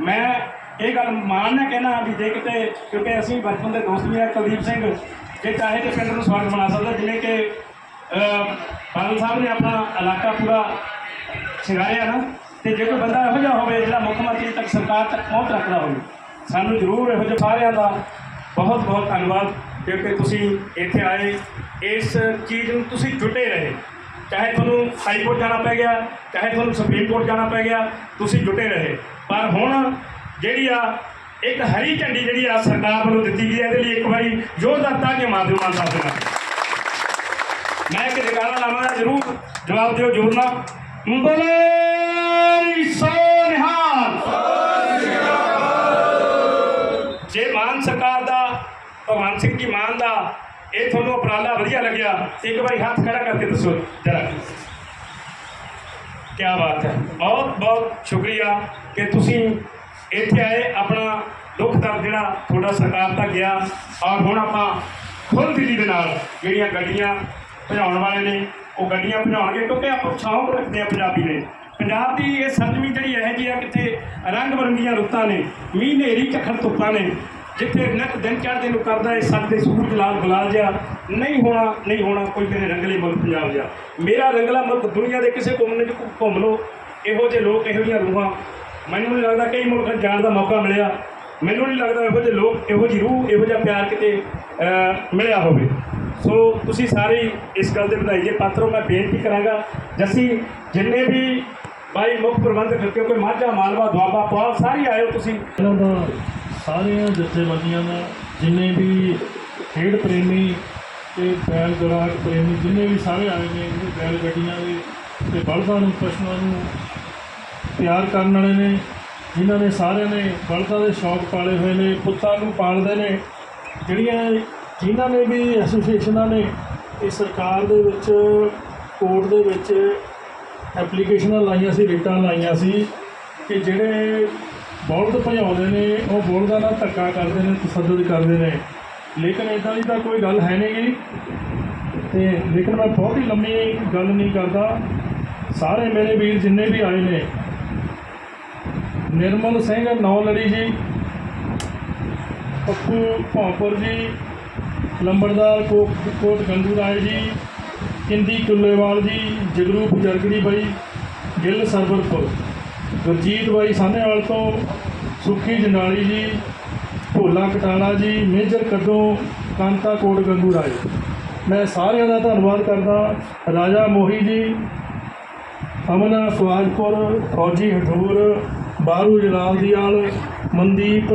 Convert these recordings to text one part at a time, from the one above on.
ਮੈਂ ਇਹ ਗੱਲ ਮਾਣ ਨਾਲ ਕਹਿਣਾ ਵੀ ਜੇ ਕਿਤੇ, ਕਿਉਂਕਿ ਅਸੀਂ ਬਚਪਨ ਦੇ ਦੋਸਤ ਵੀ ਆ, ਕੁਲਦੀਪ ਸਿੰਘ, ਜੇ ਚਾਹੇ ਤੇ ਪਿੰਡ ਨੂੰ ਸਵਰਗ ਬਣਾ ਸਕਦਾ, ਜਿਵੇਂ ਕਿ ਬਾਦਲ ਸਾਹਿਬ ਨੇ ਆਪਣਾ ਇਲਾਕਾ ਪੂਰਾ ਸ਼ਿੰਗਾਰਿਆ ਨਾ, ਤੇ ਜੇ ਕੋਈ ਬੰਦਾ ਇਹੋ ਜਿਹਾ ਹੋਵੇ ਜਿਹੜਾ ਮੁੱਖ ਮੰਤਰੀ ਤੱਕ ਸਰਕਾਰ ਤੱਕ ਪਹੁੰਚ ਰੱਖਦਾ ਹੋਵੇ, ਸਾਨੂੰ ਜ਼ਰੂਰ ਇਹੋ ਜਿਹੇ ਸਾਰਿਆਂ ਦਾ ਬਹੁਤ ਬਹੁਤ ਧੰਨਵਾਦ, ਕਿਉਂਕਿ ਤੁਸੀਂ ਇੱਥੇ ਆਏ, ਇਸ ਚੀਜ਼ ਨੂੰ ਤੁਸੀਂ ਜੁਟੇ ਰਹੇ। ਚਾਹੇ ਤੁਹਾਨੂੰ ਹਾਈ ਕੋਰਟ ਜਾਣਾ ਪੈ ਗਿਆ, ਚਾਹੇ ਤੁਹਾਨੂੰ ਸੁਪਰੀਮ ਕੋਰਟ ਜਾਣਾ ਪੈ ਗਿਆ, ਤੁਸੀਂ ਜੁਟੇ ਰਹੇ। ਪਰ ਹੁਣ ਜਿਹੜੀ ਆ, ਇੱਕ ਹਰੀ ਝੰਡੀ ਜਿਹੜੀ ਆ ਸਰਕਾਰ ਵੱਲੋਂ ਦਿੱਤੀ ਗਈ ਹੈ ਇਹਦੇ ਲਈ ਇੱਕ ਵਾਰੀ ਜ਼ੋਰਦਾਰ ਤਾੜੀਆਂ ਮਾਰ ਦਿਓ ਮਾਨ ਸਾਹਿਬ ਨਾਲ। ਮੈਂ ਇੱਕ ਜਗਾਰਾ ਲਾਵਾਂ ਜ਼ਰੂਰ ਜਵਾਬ ਦਿਓ ਜ਼ੋਰ ਨਾਲ। ਬੋਲੇ ਸੋ ਨਿਹਾਲ। ਜੇ ਮਾਨ ਸਰਕਾਰ ਦਾ, ਭਗਵੰਤ ਸਿੰਘ ਜੀ ਮਾਨ ਦਾ ਇਹ ਤੁਹਾਨੂੰ ਉਪਰਾਲਾ ਵਧੀਆ ਲੱਗਿਆ ਤੇ ਇੱਕ ਵਾਰੀ ਹੱਥ ਖੜਾ ਕਰਕੇ ਦੱਸੋ, ਜਰਾ। ਕੀ ਬਾਤ ਹੈ। ਬਹੁਤ ਬਹੁਤ ਸ਼ੁਕਰੀਆ ਕਿ ਤੁਸੀਂ ਇੱਥੇ ਆਏ। ਆਪਣਾ ਦੁੱਖ ਦਰਦ ਜਿਹੜਾ ਤੁਹਾਡਾ ਸਰਕਾਰ ਤੱਕ ਗਿਆ ਔਰ ਹੁਣ ਆਪਾਂ ਖੁੱਲ੍ਹ ਦਿਲੀ ਦੇ ਨਾਲ ਜਿਹੜੀਆਂ ਗੱਡੀਆਂ ਭਜਾਉਣ ਵਾਲੇ ਨੇ, ਉਹ ਗੱਡੀਆਂ ਭਜਾਉਣਗੇ ਕਿਉਂਕਿ ਆਪਾਂ ਸ਼ੌਂਕ ਰੱਖਦੇ ਆ ਪੰਜਾਬੀ ਨੇ ਪੰਜਾਬ ਦੀ ਇਹ ਸਰਜਮੀ ਜਿਹੜੀ ਇਹੋ ਜਿਹੀ ਆ ਕਿਤੇ ਰੰਗ ਬਰੰਗੀਆਂ ਰੁੱਤਾਂ ਨੇ, ਮੀਂਹ ਹਨੇਰੀ ਝੱਖੜ ਧੁੱਪਾਂ ਨੇ ਜਿੱਥੇ ਨਿਤ ਦਿਨ ਚੜ੍ਹਦੇ ਨੂੰ ਕਰਦਾ ਹੈ ਸੱਤ ਦੇ ਸੂਰਜ ਲਾਲ ਗੁਲਾਲ ਜਿਹਾ, ਨਹੀਂ ਹੋਣਾ ਨਹੀਂ ਹੋਣਾ, ਕੋਈ ਮੇਰੇ ਰੰਗਲੇ ਮੁਲਕ ਪੰਜਾਬ ਜਿਹਾ। ਮੇਰਾ ਰੰਗਲਾ ਮੁਲਕ ਦੁਨੀਆ ਦੇ ਕਿਸੇ ਕੋਨੇ 'ਚ ਘੁੰਮ ਲਓ। ਇਹੋ ਜਿਹੇ ਲੋਕ, ਇਹੋ ਜਿਹੀਆਂ ਰੂਹਾਂ। ਮੈਨੂੰ ਨਹੀਂ ਲੱਗਦਾ ਕਈ ਮੁਲਕਾਂ 'ਚ ਜਾਣ ਦਾ ਮੌਕਾ ਮਿਲਿਆ। ਮੈਨੂੰ ਨਹੀਂ ਲੱਗਦਾ ਇਹੋ ਜਿਹੇ ਲੋਕ, ਇਹੋ ਜਿਹੀ ਰੂਹ, ਇਹੋ ਜਿਹਾ ਪਿਆਰ ਕਿਤੇ ਮਿਲਿਆ ਹੋਵੇ। ਸੋ ਤੁਸੀਂ ਸਾਰੇ ਇਸ ਗੱਲ ਦੇ ਵਧਾਈ ਦੇ ਪਾਤਰੋ ਮੈਂ ਬੇਨਤੀ ਕਰਾਂਗਾ, ਜੱਸੀ, ਜਿੰਨੇ ਵੀ ਬਾਈ ਮੁੱਖ ਪ੍ਰਬੰਧਕ ਕਿਉਂਕਿ ਮਾਝਾ, ਮਾਲਵਾ, ਦੁਆਬਾ ਪਾਲ ਸਾਰੇ ਆਇਓ ਤੁਸੀਂ। ਸਾਰੀਆਂ ਜਥੇਬੰਦੀਆਂ ਦਾ ਜਿੰਨੇ ਵੀ ਖੇਡ ਪ੍ਰੇਮੀ ਤੇ ਬੈਲ ਗਰਾਕ ਪ੍ਰੇਮੀ ਜਿੰਨੇ ਵੀ ਸਾਰੇ ਆਏ ਨੇ ਜਿਹੜੇ ਬੈਲ ਗੱਡੀਆਂ ਦੇ ਤੇ ਬਲਦਾਂ ਨੂੰ, ਪਸ਼ੂਆਂ ਨੂੰ ਪਿਆਰ ਕਰਨ ਵਾਲੇ ਨੇ, ਜਿਨ੍ਹਾਂ ਨੇ ਸਾਰਿਆਂ ਨੇ ਬਲਦਾਂ ਦੇ ਸ਼ੌਕ ਪਾਲੇ ਹੋਏ ਨੇ, ਪੁੱਤਾਂ ਨੂੰ ਪਾਲਦੇ ਨੇ, ਜਿਹੜੀਆਂ ਜਿਨ੍ਹਾਂ ਨੇ ਵੀ ਐਸੋਸੀਏਸ਼ਨਾਂ ਨੇ ਇਹ ਸਰਕਾਰ ਦੇ ਵਿੱਚ, ਕੋਰਟ ਦੇ ਵਿੱਚ ਐਪਲੀਕੇਸ਼ਨਾਂ ਲਾਈਆਂ ਸੀ, ਰਿਟਾਂ ਲਾਈਆਂ ਸੀ ਕਿ ਜਿਹੜੇ ਬਲਦ ਭਜਾਉਂਦੇ ਨੇ, ਉਹ ਬੋਲਦਾਂ ਨਾਲ ਧੱਕਾ ਕਰਦੇ ਨੇ, ਤਸੱਦਦ ਕਰਦੇ ਨੇ। ਲੇਕਿਨ ਇਦਾਂ ਦੀ ਤਾਂ ਕੋਈ ਗੱਲ ਹੈ ਨਹੀਂ। ਗੀ ਤੇ ਲੇਕਿਨ ਮੈਂ ਬਹੁਤ ਹੀ ਲੰਮੀ ਗੱਲ ਨਹੀਂ ਕਰਦਾ। ਸਾਰੇ ਮੇਰੇ ਵੀਰ ਜਿੰਨੇ ਵੀ ਆਏ ਨੇ, ਨਿਰਮਲ ਸਿੰਘ ਨੌ ਲੜੀ ਜੀ, ਪੱਪੂ ਭੌਂਪੁਰ ਜੀ, ਲੰਬੜਦਾਰ ਕੋਟ ਕੋਟ ਗੰਗੂ ਰਾਏ ਜੀ ਕਿੰਦੀ ਕੁੱਲੇਵਾਲ ਜੀ, ਜਗਰੂਪ ਜਰਗੜੀ ਬਾਈ, ਗਿੱਲ ਸਰਵਰਪੁਰ। ਗੁਰਜੀਤ ਬਾਈ ਸਾਹਨੇਵਾਲ ਤੋਂ ਸੁੱਖੀ ਜਨਾਲੀ ਜੀ, ਭੋਲਾ ਕਟਾਣਾ ਜੀ, ਮੇਜਰ ਕਦੋਂ ਕਾਂਤਾ ਕੋਟ ਗੰਗੂ ਰਾਏ। ਮੈਂ ਸਾਰਿਆਂ ਦਾ ਧੰਨਵਾਦ ਕਰਦਾ ਰਾਜਾ ਮੋਹੀ ਜੀ, ਅਮਨਾ ਸਵਾਜਪੁਰ, ਫੌਜੀ ਹਠੂਰ ਬਾਰੂ ਜਲਾਲ ਦੀਵਾਲ ਮਨਦੀਪ,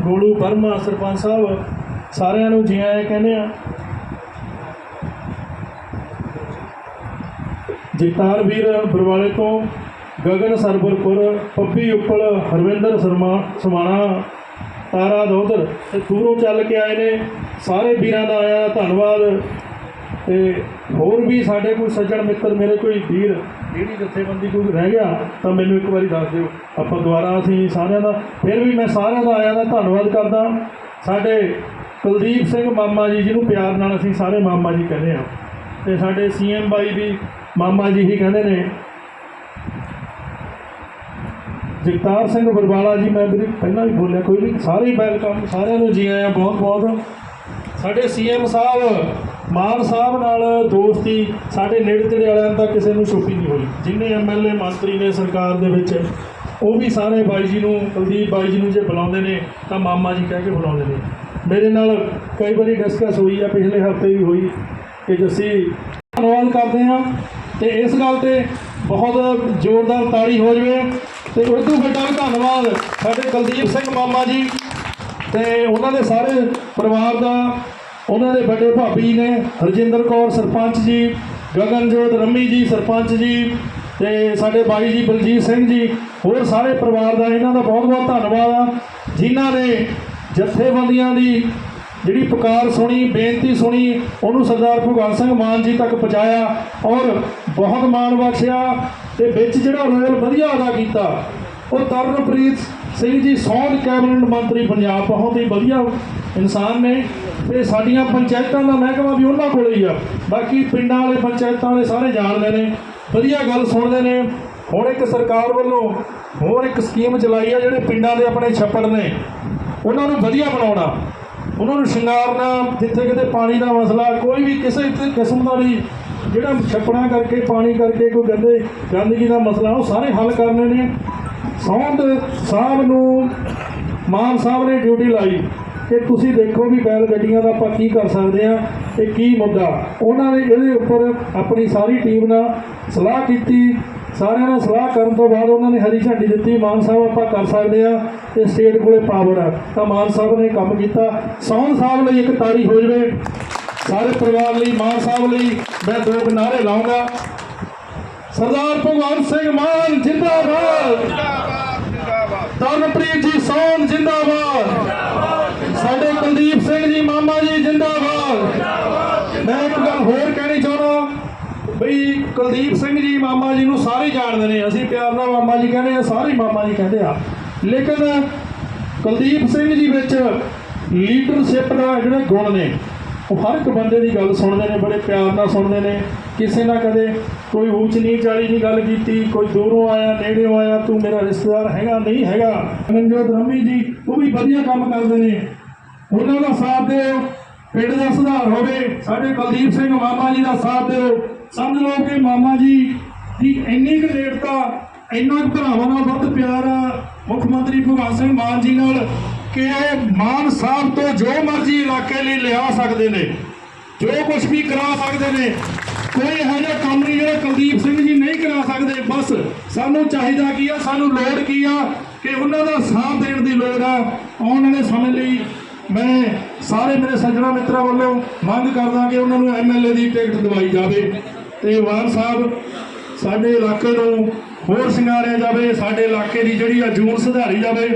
ਗੋਲੂ ਵਰਮਾ, ਸਰਪੰਚ ਸਾਹਿਬ, ਸਾਰਿਆਂ ਨੂੰ ਜੀ ਆਇਆਂ ਕਹਿੰਦੇ ਆ ਜਗਤਾਰ ਵੀਰ ਬਰਵਾਲੇ ਤੋਂ ਗਗਨ ਸਰਬਰਪੁਰ ਪੱਪੀ ਉੱਪਲ, ਹਰਵਿੰਦਰ ਸਰਮਾ, ਸਮਾਣਾ, ਤਾਰਾ ਦੋਦਰ ਤੇ ਦੂਰੋਂ ਚੱਲ ਕੇ ਆਏ ਨੇ, ਸਾਰੇ ਵੀਰਾਂ ਦਾ ਆਇਆ ਧੰਨਵਾਦ। ਤੇ ਹੋਰ ਵੀ ਸਾਡੇ ਕੋਈ ਸੱਜਣ ਮਿੱਤਰ, ਮੇਰੇ ਕੋਈ ਵੀਰ, ਜਿਹੜੀ ਜਥੇਬੰਦੀ ਕੋਈ ਰਹਿ ਗਿਆ, ਤਾਂ ਮੈਨੂੰ ਇੱਕ ਵਾਰੀ ਦੱਸ ਦਿਓ। ਆਪਾਂ ਦੁਬਾਰਾ ਅਸੀਂ ਸਾਰਿਆਂ ਦਾ ਫਿਰ ਵੀ ਮੈਂ ਸਾਰਿਆਂ ਦਾ ਆਇਆਂ ਦਾ ਧੰਨਵਾਦ ਕਰਦਾ। ਸਾਡੇ ਕੁਲਦੀਪ ਸਿੰਘ ਮਾਮਾ ਜੀ, ਜਿਹਨੂੰ ਪਿਆਰ ਨਾਲ ਅਸੀਂ ਸਾਰੇ ਮਾਮਾ ਜੀ ਕਹਿੰਦੇ ਆ ਤੇ ਸਾਡੇ ਸੀਐਮ ਬਾਈ ਵੀ ਮਾਮਾ ਜੀ ਹੀ ਕਹਿੰਦੇ ਨੇ ਜਗਤਾਰ ਸਿੰਘ ਬਰਵਾਲਾ ਜੀ, ਮੈਂ ਵੀ ਪਹਿਲਾਂ ਵੀ ਬੋਲਿਆ, ਕੋਈ ਨਹੀਂ ਸਾਰੇ ਹੀ ਵੈਲਕਮ ਸਾਰਿਆਂ ਨੂੰ ਜੀ ਆਇਆਂ ਬਹੁਤ ਬਹੁਤ ਸਾਡੇ ਸੀਐਮ ਸਾਹਿਬ, ਮਾਨ ਸਾਹਿਬ ਨਾਲ ਦੋਸਤੀ, ਸਾਡੇ ਨੇੜੇ ਤੇੜੇ ਵਾਲਿਆਂ ਦਾ ਕਿਸੇ ਨੂੰ ਛੁੱਟੀ ਨਹੀਂ ਹੋਈ। ਜਿੰਨੇ ਐਮਐਲਏ ਮੰਤਰੀ ਨੇ ਸਰਕਾਰ ਦੇ ਵਿੱਚ, ਉਹ ਵੀ ਸਾਰੇ ਬਾਈ ਜੀ ਨੂੰ, ਕੁਲਦੀਪ ਬਾਈ ਜੀ ਨੂੰ ਜੇ ਬੁਲਾਉਂਦੇ ਨੇ, ਤਾਂ ਮਾਮਾ ਜੀ ਕਹਿ ਕੇ ਬੁਲਾਉਂਦੇ ਨੇ। ਮੇਰੇ ਨਾਲ ਕਈ ਵਾਰੀ ਡਿਸਕਸ ਹੋਈ ਆ, ਪਿਛਲੇ ਹਫ਼ਤੇ ਵੀ ਹੋਈ, ਕਿ ਜੱਸੀ ਧੰਨਵਾਦ ਕਰਦੇ ਹਾਂ, ਤੇ ਇਸ ਗੱਲ ਤੇ ਬਹੁਤ ਜ਼ੋਰਦਾਰ ਤਾੜੀ ਹੋ ਜਵੇ। ਤੇ ਉਦੋਂ ਵੱਡਾ ਵੀ ਧੰਨਵਾਦ ਸਾਡੇ ਕੁਲਦੀਪ ਸਿੰਘ ਮਾਮਾ ਜੀ ਤੇ ਉਹਨਾਂ ਦੇ ਸਾਰੇ ਪਰਿਵਾਰ ਦਾ, ਉਹਨਾਂ ਦੇ ਵੱਡੇ ਭਾਬੀ ਨੇ ਹਰਜਿੰਦਰ ਕੌਰ ਸਰਪੰਚ ਜੀ, ਗਗਨਜੋਤ ਰੰਮੀ ਜੀ ਸਰਪੰਚ ਜੀ ਤੇ ਸਾਡੇ ਬਾਈ ਜੀ ਬਲਜੀਤ ਸਿੰਘ ਜੀ, ਹੋਰ ਸਾਰੇ ਪਰਿਵਾਰ ਦਾ ਇਹਨਾਂ ਦਾ ਬਹੁਤ ਬਹੁਤ ਧੰਨਵਾਦ ਆ। ਜਿਨ੍ਹਾਂ ਨੇ ਜਥੇਬੰਦੀਆਂ ਦੀ ਜਿਹੜੀ ਪੁਕਾਰ ਸੁਣੀ, ਬੇਨਤੀ ਸੁਣੀ, ਉਹਨੂੰ ਸਰਦਾਰ ਭਗਵੰਤ ਸਿੰਘ ਮਾਨ ਜੀ ਤੱਕ ਪਹੁੰਚਾਇਆ ਔਰ ਬਹੁਤ ਮਾਣ ਬਖਸ਼ਿਆ ਤੇ ਵਿੱਚ ਜਿਹੜਾ ਰੋਲ ਵਧੀਆ ਅਦਾ ਕੀਤਾ, ਉਹ ਤਰਨਪ੍ਰੀਤ ਸਿੰਘ ਜੀ ਸੌਂਦ ਕੈਬਨਿਟ ਮੰਤਰੀ ਪੰਜਾਬ, ਬਹੁਤ ਹੀ ਵਧੀਆ ਇਨਸਾਨ ਨੇ ਤੇ ਸਾਡੀਆਂ ਪੰਚਾਇਤਾਂ ਦਾ ਮਹਿਕਮਾ ਵੀ ਉਹਨਾਂ ਕੋਲ ਹੀ ਆ, ਬਾਕੀ ਪਿੰਡਾਂ ਵਾਲੇ ਪੰਚਾਇਤਾਂ ਵਾਲੇ ਸਾਰੇ ਜਾਣਦੇ ਨੇ, ਵਧੀਆ ਗੱਲ ਸੁਣਦੇ ਨੇ, ਹੁਣ ਇੱਕ ਸਰਕਾਰ ਵੱਲੋਂ ਹੋਰ ਇੱਕ ਸਕੀਮ ਚਲਾਈ ਆ, ਜਿਹੜੇ ਪਿੰਡਾਂ ਦੇ ਆਪਣੇ ਛੱਪੜ ਨੇ, ਉਹਨਾਂ ਨੂੰ ਵਧੀਆ ਬਣਾਉਣਾ। ਉਹਨਾਂ ਨੂੰ ਸ਼ਿੰਗਾਰਨਾ ਜਿੱਥੇ ਕਿਤੇ ਪਾਣੀ ਦਾ ਮਸਲਾ, ਕੋਈ ਵੀ ਕਿਸੇ ਕਿਸਮ ਦਾ ਵੀ ਜਿਹੜਾ ਛੱਪੜਾਂ ਕਰਕੇ, ਪਾਣੀ ਕਰਕੇ ਕੋਈ ਗੰਦੇ ਗੰਦਗੀ ਦਾ ਮਸਲਾ, ਉਹ ਸਾਰੇ ਹੱਲ ਕਰਨੇ ਨੇ ਸੌਂਦ ਸਾਹਿਬ ਨੂੰ, ਮਾਨ ਸਾਹਿਬ ਨੇ ਡਿਊਟੀ ਲਾਈ ਕਿ ਤੁਸੀਂ ਦੇਖੋ ਵੀ ਬੈਲ ਗੱਡੀਆਂ ਦਾ ਆਪਾਂ ਕੀ ਕਰ ਸਕਦੇ ਆ ਤੇ ਕੀ ਮੁੱਦਾ। ਉਹਨਾਂ ਨੇ ਇਹਦੇ ਉੱਪਰ ਆਪਣੀ ਸਾਰੀ ਟੀਮ ਨਾਲ ਸਲਾਹ ਕੀਤੀ ਸਾਰਿਆਂ ਨਾਲ ਸਲਾਹ ਕਰਨ ਤੋਂ ਬਾਅਦ ਉਹਨਾਂ ਨੇ ਹਰੀ ਝੰਡੀ ਦਿੱਤੀ। ਮਾਨ ਸਾਹਿਬ, ਆਪਾਂ ਕਰ ਸਕਦੇ ਆ ਤੇ ਸਟੇਟ ਕੋਲੇ ਪਾਵਰ ਆ। ਤਾਂ ਮਾਨ ਸਾਹਿਬ ਨੇ ਕੰਮ ਕੀਤਾ। ਸੌਨ ਸਾਹਿਬ ਲਈ ਇੱਕ ਤਾੜੀ ਹੋ ਜਵੇ। ਸਾਰੇ ਪਰਿਵਾਰ ਲਈ, ਮਾਨ ਸਾਹਿਬ ਲਈ ਮੈਂ ਦੋ ਕੁ ਨਾਅਰੇ ਲਾਉਂਗਾ। ਸਰਦਾਰ ਭਗਵੰਤ ਸਿੰਘ ਮਾਨ, ਜਿੰਦਾਬਾਦ। ਤਰਨਪ੍ਰੀਤ ਜੀ ਸੌਨ ਜਿੰਦਾਬਾਦ। ਸਾਡੇ ਕੁਲਦੀਪ ਸਿੰਘ ਜੀ, ਮਾਮਾ ਜੀ, ਜਿੰਦਾਬਾਦ ਮੈਂ ਇੱਕ ਗੱਲ ਹੋਰ ਕਹਿਣੀ ਚਾਹੁੰਦਾ ਬਈ ਕੁਲਦੀਪ ਸਿੰਘ ਜੀ ਮਾਮਾ ਜੀ ਨੂੰ ਸਾਰੇ ਜਾਣਦੇ ਨੇ, ਅਸੀਂ ਪਿਆਰ ਨਾਲ ਮਾਮਾ ਜੀ ਕਹਿੰਦੇ ਆ, ਸਾਰੇ ਮਾਮਾ ਜੀ ਕਹਿੰਦੇ ਆ। ਲੇਕਿਨ ਕੁਲਦੀਪ ਸਿੰਘ ਜੀ ਵਿੱਚ ਲੀਡਰਸ਼ਿਪ ਦਾ ਜਿਹੜੇ ਗੁਣ ਨੇ, ਉਹ ਹਰ ਇੱਕ ਬੰਦੇ ਦੀ ਗੱਲ ਸੁਣਦੇ ਨੇ, ਬੜੇ ਪਿਆਰ ਨਾਲ ਸੁਣਦੇ ਨੇ। ਕਿਸੇ ਨਾਲ ਕਦੇ ਕੋਈ ਊਚ ਨੀਚ ਵਾਲੀ ਨਹੀਂ ਗੱਲ ਕੀਤੀ, ਕੋਈ ਦੂਰੋਂ ਆਇਆ ਨੇੜਿਓਂ ਆਇਆ, ਤੂੰ ਮੇਰਾ ਰਿਸ਼ਤੇਦਾਰ ਹੈਗਾ, ਨਹੀਂ ਹੈਗਾ। ਮਨਜੋਤ ਰੰਮੀ ਜੀ, ਉਹ ਵੀ ਵਧੀਆ ਕੰਮ ਕਰਦੇ ਨੇ। ਉਹਨਾਂ ਦਾ ਸਾਥ ਦਿਓ, ਪਿੰਡ ਦਾ ਸੁਧਾਰ ਹੋਵੇ, ਸਾਡੇ ਕੁਲਦੀਪ ਸਿੰਘ ਮਾਮਾ ਜੀ ਦਾ ਸਾਥ ਦਿਓ। ਸਮਝ ਲਓ ਕਿ ਮਾਮਾ ਜੀ ਦੀ ਇੰਨੀ ਕੁ ਨੇੜਤਾ ਇੰਨਾ ਕੁ ਭਰਾਵਾਂ ਨਾਲ ਵੱਧ ਪਿਆਰ ਆ। ਮੁੱਖ ਮੰਤਰੀ ਭਗਵੰਤ ਸਿੰਘ ਮਾਨ ਜੀ ਨਾਲ ਕਿ ਇਹ ਮਾਨ ਸਾਹਿਬ ਤੋਂ ਜੋ ਮਰਜ਼ੀ ਇਲਾਕੇ ਲਈ ਲਿਆ ਸਕਦੇ ਨੇ, ਜੋ ਕੁਝ ਵੀ ਕਰਾ ਸਕਦੇ ਨੇ, ਕੋਈ ਇਹੋ ਜਿਹਾ ਕੰਮ ਨਹੀਂ ਜਿਹੜਾ ਕੁਲਦੀਪ ਸਿੰਘ ਜੀ ਨਹੀਂ ਕਰਾ ਸਕਦੇ। ਬਸ ਸਾਨੂੰ ਚਾਹੀਦਾ ਕੀ ਆ, ਸਾਨੂੰ ਲੋੜ ਕੀ ਆ ਕਿ ਉਹਨਾਂ ਦਾ ਸਾਥ ਦੇਣ ਦੀ ਲੋੜ ਆ। ਆਉਣ ਵਾਲੇ ਸਮੇਂ ਲਈ ਮੈਂ ਸਾਰੇ ਮੇਰੇ ਸੱਜਣਾ ਮਿੱਤਰਾਂ ਵੱਲੋਂ ਮੰਗ ਕਰਦਾ ਕਿ ਉਹਨਾਂ ਨੂੰ ਐਮਐਲਏ ਦੀ ਟਿਕਟ ਦਿਵਾਈ ਜਾਵੇ। ਤੇ ਵਾਰ ਸਾਹਿਬ, ਸਾਡੇ ਇਲਾਕੇ ਨੂੰ ਹੋਰ ਸ਼ਿੰਗਾਰਿਆ ਜਾਵੇ, ਸਾਡੇ ਇਲਾਕੇ ਦੀ ਜਿਹੜੀ ਆ ਜੂਨ ਸੁਧਾਰੀ ਜਾਵੇ,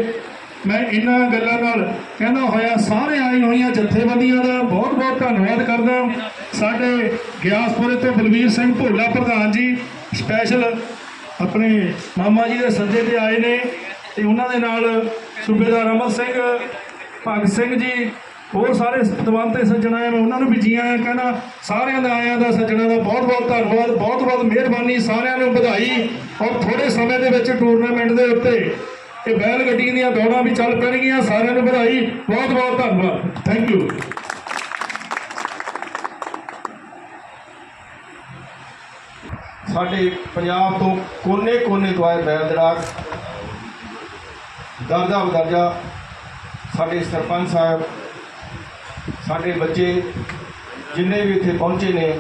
ਮੈਂ ਇਹਨਾਂ ਗੱਲਾਂ ਨਾਲ ਕਹਿੰਦਾ ਹੋਇਆ ਸਾਰੇ ਆਏ ਹੋਈਆਂ ਜਥੇਬੰਦੀਆਂ ਦਾ ਬਹੁਤ ਬਹੁਤ ਧੰਨਵਾਦ ਕਰਦਾ। ਸਾਡੇ ਗਿਆਸਪੁਰੇ ਤੋਂ ਬਲਵੀਰ ਸਿੰਘ ਭੋਲਾ ਪ੍ਰਧਾਨ ਜੀ ਸਪੈਸ਼ਲ ਆਪਣੇ ਮਾਮਾ ਜੀ ਦੇ ਸੱਜੇ ਤੇ ਆਏ ਨੇ, ਤੇ ਉਹਨਾਂ ਦੇ ਨਾਲ ਸੂਬੇਦਾਰ ਅਮਰ ਸਿੰਘ, ਭਗਤ ਸਿੰਘ ਜੀ ਹੋਰ ਸਾਰੇ ਸਤਵੰਤ ਤੇ ਸੱਜਣਾ ਹੈ ਮੈਂ ਉਹਨਾਂ ਨੂੰ ਵੀ ਜੀ ਆਇਆਂ ਕਹਿਣਾ, ਸਾਰਿਆਂ ਦਾ ਆਇਆਂ ਦਾ ਸੱਜਣਾ ਦਾ ਬਹੁਤ ਬਹੁਤ ਧੰਨਵਾਦ, ਬਹੁਤ ਬਹੁਤ ਮਿਹਰਬਾਨੀ, ਸਾਰਿਆਂ ਨੂੰ ਵਧਾਈ। ਔਰ ਥੋੜੇ ਸਮੇਂ ਦੇ ਵਿੱਚ ਟੂਰਨਾਮੈਂਟ ਦੇ ਉੱਤੇ ਇਹ ਬੈਲ ਗੱਡੀਆਂ ਦੀਆਂ ਦੌੜਾਂ ਵੀ ਚੱਲ ਪੈਣਗੀਆਂ, ਸਾਰਿਆਂ ਨੂੰ ਵਧਾਈ, ਬਹੁਤ ਬਹੁਤ ਧੰਨਵਾਦ। ਥੈਂਕ ਯੂ ਸਾਡੇ ਪੰਜਾਬ ਤੋਂ ਕੋਨੇ-ਕੋਨੇ ਤੋਂ ਆਏ ਬੈਲ ਦਰਾਗ ਦਰਜਾ ਬਦਰਜਾ ਸਾਡੇ ਸਰਪੰਚ ਸਾਹਿਬ ਸਾਡੇ ਬੱਚੇ ਜਿੰਨੇ ਵੀ ਇੱਥੇ ਪਹੁੰਚੇ ਨੇ,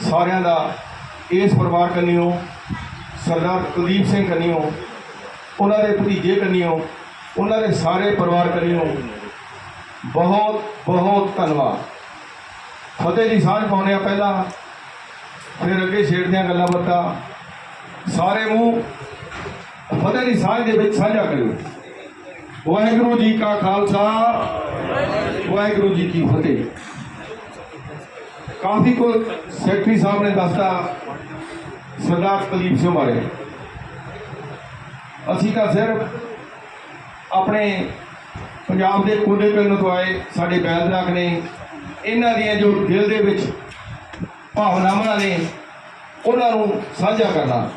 ਸਾਰਿਆਂ ਦਾ ਇਸ ਪਰਿਵਾਰ ਕੰਨਿਓ, ਸਰਦਾਰ ਕੁਲਦੀਪ ਸਿੰਘ ਕੰਨਿਓ, ਉਹਨਾਂ ਦੇ ਭਤੀਜੇ ਕੰਨਿਓ, ਉਹਨਾਂ ਦੇ ਸਾਰੇ ਪਰਿਵਾਰ ਕੰਨਿਓ, ਬਹੁਤ ਬਹੁਤ ਧੰਨਵਾਦ। ਫਤਿਹ ਦੀ ਸਾਂਝ ਪਾਉਂਦੇ ਆ ਪਹਿਲਾਂ, ਫਿਰ ਅੱਗੇ ਛੇੜਦਿਆਂ ਗੱਲਾਂ ਬਾਤਾਂ। ਸਾਰੇ ਮੂੰਹ ਫਤਿਹ ਦੀ ਸਾਂਝ ਦੇ ਵਿੱਚ ਸਾਂਝਾ ਕਰਿਓ। ਵਾਹਿਗੁਰੂ ਜੀ ਕਾ ਖਾਲਸਾ। ਵਾਹਿਗੁਰੂ ਜੀ ਕੀ ਫਤਿਹ। ਕਾਫੀ ਕੋ ਸੈਕਟਰੀ ਸਾਹਿਬ ਨੇ ਦੱਸਤਾ ਸਰਦਾਰ ਕੁਲਦੀਪ ਸਿੰਘ ਬਾਰੇ। ਅਸੀਂ ਤਾਂ ਸਿਰਫ ਆਪਣੇ ਪੰਜਾਬ ਦੇ ਕੁੰਡੇ ਪਿੰਡ ਤੋਂ ਆਏ, ਸਾਡੇ ਬੈਲਦਰਾਕ ਨੇ, ਇਹਨਾਂ ਦੀਆਂ ਜੋ ਦਿਲ ਦੇ ਵਿੱਚ ਭਾਵਨਾਵਾਂ ਨੇ, ਉਹਨਾਂ ਨੂੰ ਸਾਂਝਾ ਕਰਨਾ।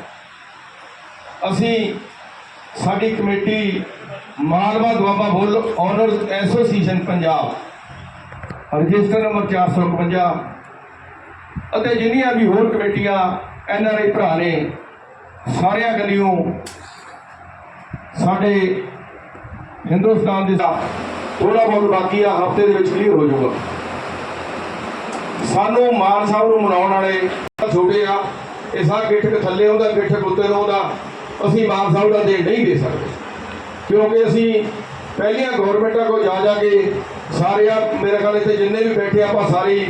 ਅਸੀਂ ਸਾਡੀ committee Malwa Doaba bull owners association Punjab. Register number 451 ਅਤੇ ਜਿੰਨੀਆਂ ਵੀ ਹੋਰ ਕਮੇਟੀਆਂ ਐਨਆਰਆਈ ਭਰਾ ਨੇ, ਸਾਰਿਆਂ ਗੱਲਿਓਂ ਸਾਡੇ ਹਿੰਦੁਸਤਾਨ ਦੇ ਥੋੜਾ ਬਹੁਤ ਬਾਕੀ ਆ, ਹਫ਼ਤੇ ਦੇ ਵਿੱਚ ਕਲੀਅਰ ਹੋ ਜਾਊਗਾ। ਸਾਨੂੰ ਮਾਨ ਸਾਹਿਬ ਨੂੰ ਮਨਾਉਣ ਵਾਲੇ ਛੋਟੇ ਆ, ਇਹ ਸਾਰਾ ਗਿੱਠਕ ਥੱਲੇ ਉਹਦਾ ਗਿੱਠਕ ਉੱਤੇ ਨੂੰ ਉਹਦਾ ਅਸੀਂ ਮਾਨ ਸਾਹਿਬ ਦਾ ਦੇ ਨਹੀਂ ਦੇ ਸਕਦੇ। ਕਿਉਂਕਿ ਅਸੀਂ ਪਹਿਲੀਆਂ ਗਵਰਨਮੈਂਟਾਂ ਕੋਲ ਜਾ ਜਾ ਕੇ ਸਾਰੇ ਆ, ਮੇਰੇ ਖਿਆਲ ਇੱਥੇ ਜਿੰਨੇ ਵੀ ਬੈਠੇ ਆਪਾਂ ਸਾਰੇ